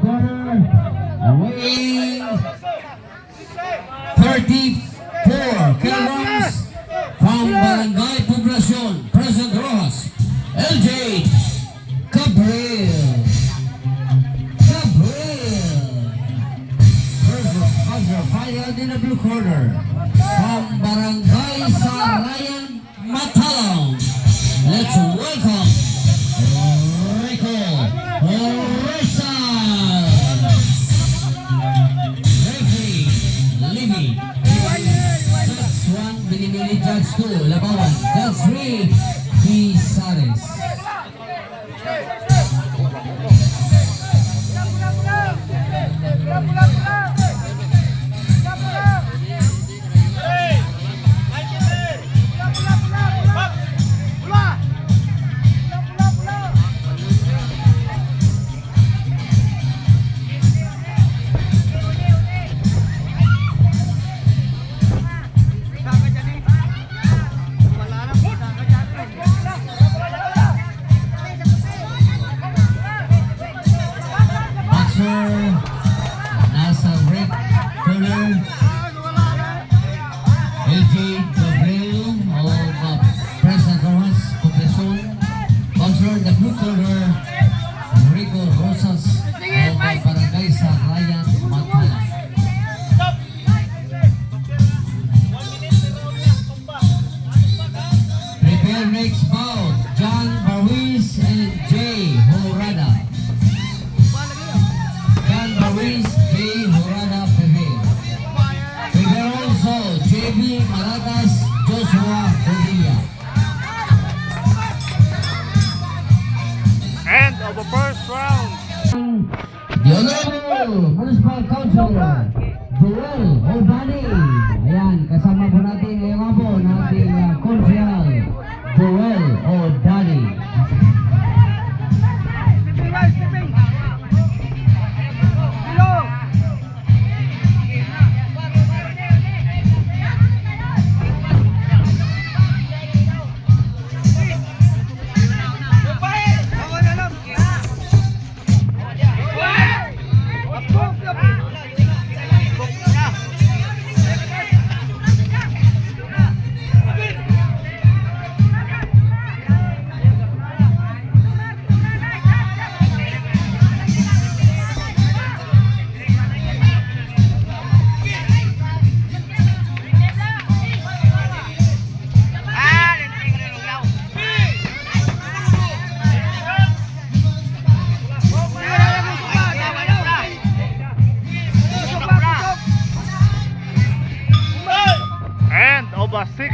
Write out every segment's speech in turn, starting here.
corner. Away. 34 kilograms from Barangay Poblacion. President Rojas. LJ Cabrera. Rafael in the blue corner from Barangay Sarayan Matalong. Let's welcome stood você. of the first round. The Municipal Councilor Joel Obani. Ayan, kasama po natin.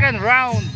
second round.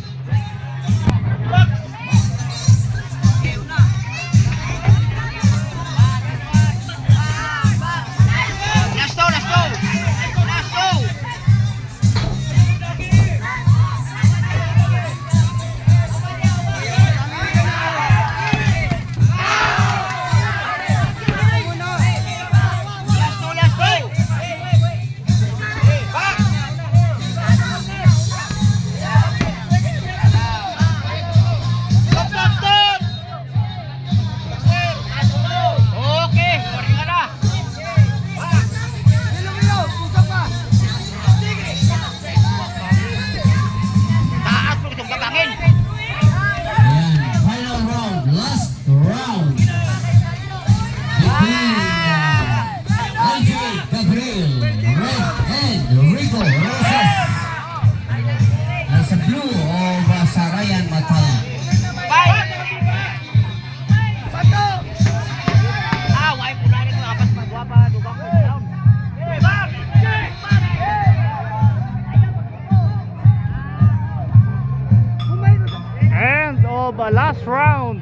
Last round.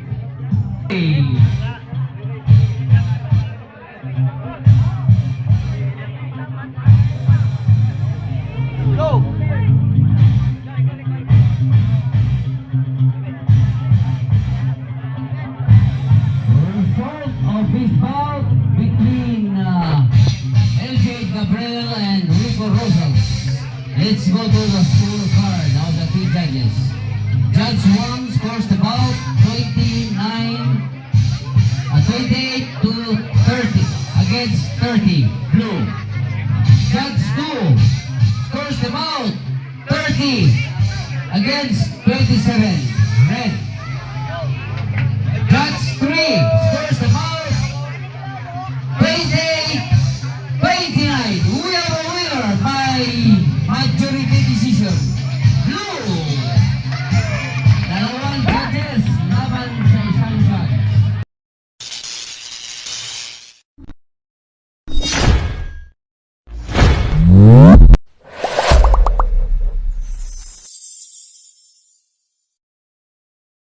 Go! Of bout between uh, and Rico Let's go to the scorecard of the two judges. Judge Wong scores the ball 29 uh, 28 to 30 against 30 blue. Judge 2 scores the ball 30 against 27 red. Judge 3